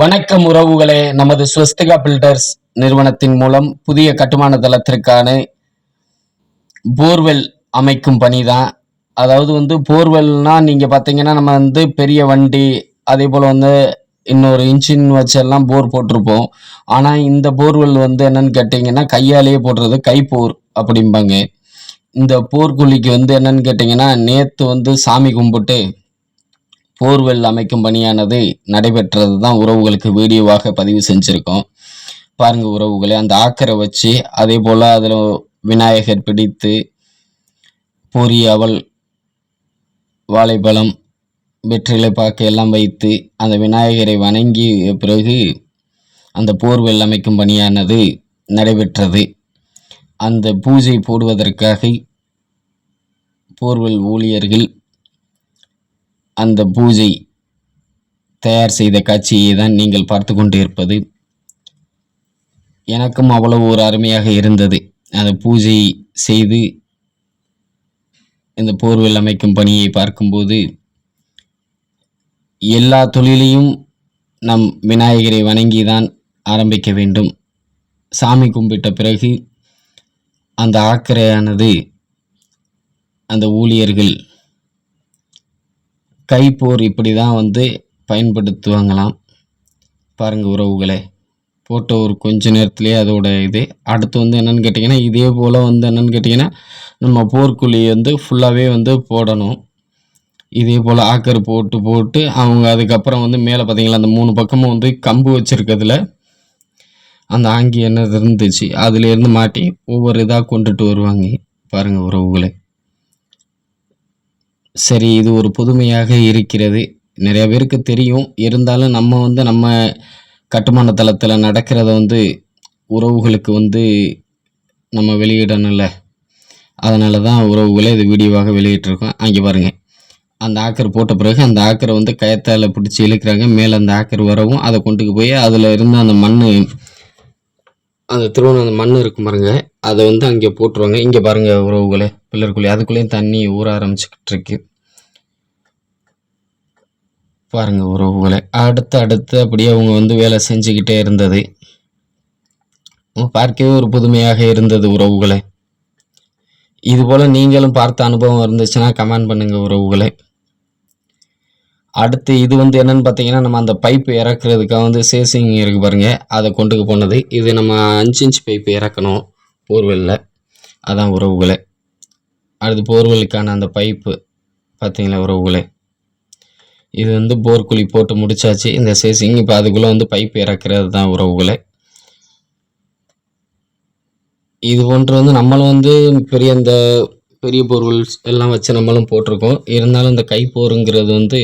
வணக்கம் உறவுகளே. நமது ஸ்வஸ்திகா பில்டர்ஸ் நிறுவனத்தின் மூலம் புதிய கட்டுமான தளத்திற்கான போர்வெல் அமைக்கும் பணி தான் அதாவது வந்து போர்வெல்னால் நீங்கள் பார்த்தீங்கன்னா நம்ம வந்து பெரிய வண்டி அதே போல் வந்து இன்னொரு இன்ஜின் வச்செல்லாம் போர் போட்டிருப்போம். ஆனால் இந்த போர்வெல் வந்து என்னன்னு கேட்டிங்கன்னா கையாலேயே போடுறது கைப்போர் அப்படிம்பாங்க. இந்த போர்க்குழிக்கு வந்து என்னன்னு கேட்டிங்கன்னா நேற்று வந்து சாமி கும்பிட்டு போர்வெல் அமைக்கும் பணியானது நடைபெற்றது தான் உறவுகளுக்கு வீடியோவாக பதிவு செஞ்சுருக்கோம். பாருங்கள் உறவுகளை அந்த ஆக்கரை வச்சு அதே போல் அதில் விநாயகர் பிடித்து பூரி அவள் வாழைப்பழம் வெற்றிலை பாக்கு எல்லாம் வைத்து அந்த விநாயகரை வணங்கிய பிறகு அந்த போர்வெல் அமைக்கும் பணியானது நடைபெற்றது. அந்த பூஜை போடுவதற்காக போர்வெல் ஊழியர்கள் அந்த பூஜை தயார் செய்த காட்சியை தான் நீங்கள் பார்த்து கொண்டு இருப்பது. எனக்கும் அவ்வளவு ஒரு அருமையாக இருந்தது. அந்த பூஜை செய்து இந்த போர்வெல் அமைக்கும் பணியை பார்க்கும்போது எல்லா தொழிலையும் நம் விநாயகரை வணங்கி தான் ஆரம்பிக்க வேண்டும். சாமி கும்பிட்ட பிறகு அந்த ஆக்கரையானது அந்த ஊழியர்கள் கைப்போர் இப்படி தான் வந்து பயன்படுத்துவாங்களாம். பாருங்கள் உறவுகளே போட்ட ஒரு கொஞ்ச நேரத்துலேயே அதோட இது. அடுத்து வந்து என்னென்னு கேட்டிங்கன்னா இதே போல் வந்து என்னென்னு கேட்டிங்கன்னா நம்ம போர்க்குழி வந்து ஃபுல்லாகவே வந்து போடணும். இதே போல் ஆக்கர் போட்டு போட்டு அவங்க அதுக்கப்புறம் வந்து மேலே பார்த்தீங்களா அந்த மூணு பக்கமும் வந்து கம்பு வச்சுருக்கிறதுல அந்த ஆங்கி என்னது இருந்துச்சு அதுலேருந்து மாட்டி ஒவ்வொரு இதாக கொண்டுட்டு வருவாங்க. பாருங்கள் உறவுகளை. சரி இது ஒரு புதுமையாக இருக்கிறது. நிறைய பேருக்கு தெரியும். இருந்தாலும் நம்ம வந்து நம்ம கட்டுமான தளத்தில் நடக்கிறத வந்து உறவுகளுக்கு வந்து நம்ம வெளியிடணும்ல. அதனால தான் உறவுகளை இது வீடியோவாக வெளியிட்டிருக்கோம். அங்கே பாருங்கள் அந்த ஆக்கர் போட்ட பிறகு அந்த ஆக்கரை வந்து கயத்தால் பிடிச்சி இழுக்கிறாங்க. மேலே அந்த ஆக்கர் வரவும் அதை கொண்டுக்கு போய் அதில் இருந்து அந்த மண் அந்த திருவண்ண அந்த மண் இருக்கும் பாருங்க. அதை வந்து அங்கே போட்டுருவாங்க. இங்கே பாருங்க உறவுகளே பிள்ளைக்குள்ளே அதுக்குள்ளேயும் தண்ணி ஊற ஆரம்பிச்சுக்கிட்டு இருக்கு. பாருங்க உறவுகளை. அடுத்து அடுத்து அப்படியே அவங்க வந்து வேலை செஞ்சுக்கிட்டே இருந்தது. பார்க்கவே ஒரு புதுமையாக இருந்தது உறவுகளை. இது போல் நீங்களும் பார்த்த அனுபவம் இருந்துச்சுன்னா கமெண்ட் பண்ணுங்க உறவுகளை. அடுத்து இது வந்து என்னன்னு பார்த்தீங்கன்னா நம்ம அந்த பைப்பு இறக்குறதுக்காக வந்து சேசிங் இருக்கு பாருங்க. அதை கொண்டுக்கு போனது. இது நம்ம அஞ்சு இன்ச் பைப்பு இறக்கணும் போர்வெல்லில் அதான் உறவுகளை. அடுத்து போர்வெலுக்கான அந்த பைப்பு பார்த்தீங்களா உறவுகளே? இது வந்து போர் குழி போட்டு முடிச்சாச்சு. இந்த சேசிங் இப்போ அதுக்குள்ளே வந்து பைப் இறக்குறது தான் உறவுகளை. இது போன்று வந்து நம்மளும் வந்து பெரிய இந்த பெரிய போர்வெல்ஸ் எல்லாம் வச்சு நம்மளும் போட்டிருக்கோம். இருந்தாலும் இந்த கைப்போருங்கிறது வந்து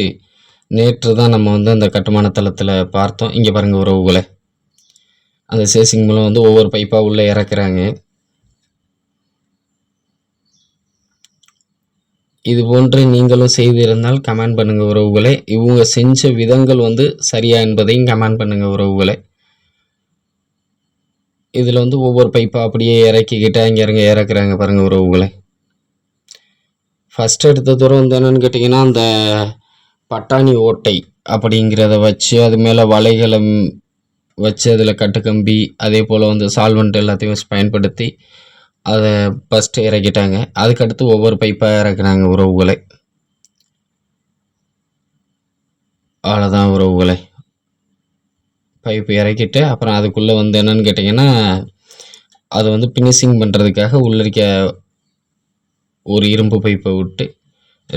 நேற்று தான் நம்ம வந்து அந்த கட்டுமான தளத்தில் பார்த்தோம். இங்கே பாருங்கள் உறவுகளை. அந்த சேசிங் மூலம் வந்து ஒவ்வொரு பைப்பாக உள்ளே இறக்குறாங்க. இது போன்று நீங்களும் செய்திருந்தால் கமெண்ட் பண்ணுங்கள் உறவுகளை. இவங்க செஞ்ச விதங்கள் வந்து சரியா என்பதையும் கமெண்ட் பண்ணுங்கள் உறவுகளை. இதில் வந்து ஒவ்வொரு பைப்பாக அப்படியே இறக்கிக்கிட்டால் இங்கே இறங்க இறக்குறாங்க பாருங்கள் உறவுகளை. ஃபஸ்ட் எடுத்த தூரம் வந்து என்னென்னு கேட்டிங்கன்னா அந்த பட்டாணி ஓட்டை அப்படிங்கிறத வச்சு அது மேலே வலைகளை வச்சு அதில் கட்டுக்கம்பி அதே போல் வந்து சால்வெண்ட் எல்லாத்தையும் வச்சு பயன்படுத்தி அதை ஃபஸ்ட்டு இறக்கிட்டாங்க. அதுக்கடுத்து ஒவ்வொரு பைப்பாக இறக்குனாங்க உறவுகளை. அவ்வளோதான் உறவுகளை. பைப் இறக்கிட்டு அப்புறம் அதுக்குள்ளே வந்து என்னன்னு கேட்டிங்கன்னா அதை வந்து ஃபினிஷிங் பண்ணுறதுக்காக உள்ளிருக்க ஒரு இரும்பு பைப்பை விட்டு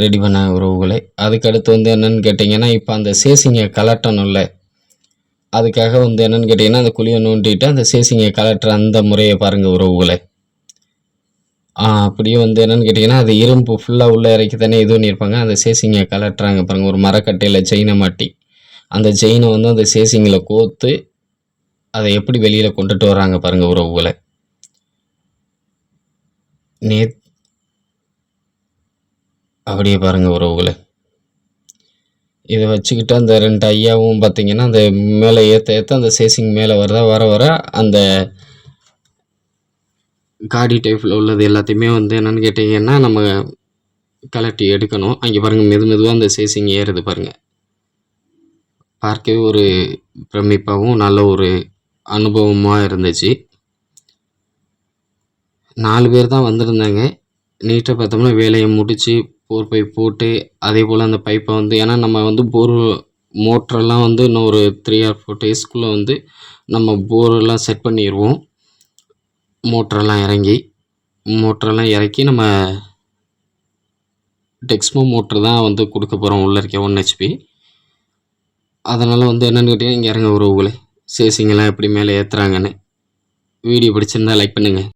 ரெடி பண்ணாங்க உறவுகளை. அதுக்கடுத்து வந்து என்னன்னு கேட்டிங்கன்னா இப்போ அந்த சேசிங்கை கலட்டணும்ல. அதுக்காக வந்து என்னென்னு கேட்டிங்கன்னா அந்த குழியை நோண்டிட்டு அந்த சேசிங்கை கலட்டுற அந்த முறையை பாருங்கள் உறவுகளை. அப்படியே வந்து என்னென்னு கேட்டிங்கன்னா அது இரும்பு ஃபுல்லாக உள்ளே இறக்கி தானே இது பண்ணியிருப்பாங்க. அந்த சேசிங்கை கலட்டுறாங்க பாருங்கள் ஒரு மரக்கட்டையில் செயினை மாட்டி. அந்த செயினை வந்து அந்த சேசிங்கில் கோத்து அதை எப்படி வெளியில் கொண்டுட்டு வராங்க பாருங்கள் உறவுகளை. நேத் அப்படியே பாருங்கள் உறவுகளை. இதை வச்சுக்கிட்டு அந்த ரெண்டு ஐயாவும் பார்த்தீங்கன்னா அந்த மேலே ஏற்ற ஏற்ற அந்த சேசிங் மேலே வரதா வர வர அந்த காடி டைப்பில் உள்ளது எல்லாத்தையுமே வந்து என்னென்னு கேட்டிங்கன்னா நம்ம கலட்டி எடுக்கணும். அங்கே பாருங்கள் மெது மெதுவாக அந்த சேசிங் ஏறுது பாருங்கள் பார்க்கவே ஒரு பிரமிப்பாகவும் நல்ல ஒரு அனுபவமாக இருந்துச்சு. நாலு பேர் தான் வந்திருந்தாங்க. நீட்டாக பார்த்தோம்னா வேலையை முடித்து போர் பைப் போட்டு அதே போல் அந்த பைப்பை வந்து ஏன்னா நம்ம வந்து போர் மோட்ரெல்லாம் வந்து இன்னும் ஒரு த்ரீ ஆர் ஃபோர் டேஸ்க்குள்ளே வந்து நம்ம போரெல்லாம் செட் பண்ணிடுவோம் மோட்ரெல்லாம் இறங்கி மோட்ரெல்லாம் இறக்கி நம்ம டெக்ஸ்மோ மோட்ரு தான் வந்து கொடுக்க போகிறோம் உள்ளே இருக்க ஒன் ஹெச்பி அதனால் வந்து என்னென்னு கேட்டிங்கன்னா இங்கே இறங்க உறவுகளே சேசிங்கெல்லாம் எப்படி மேலே ஏற்றுறாங்கன்னு வீடியோ பிடிச்சிருந்தா லைக் பண்ணுங்கள்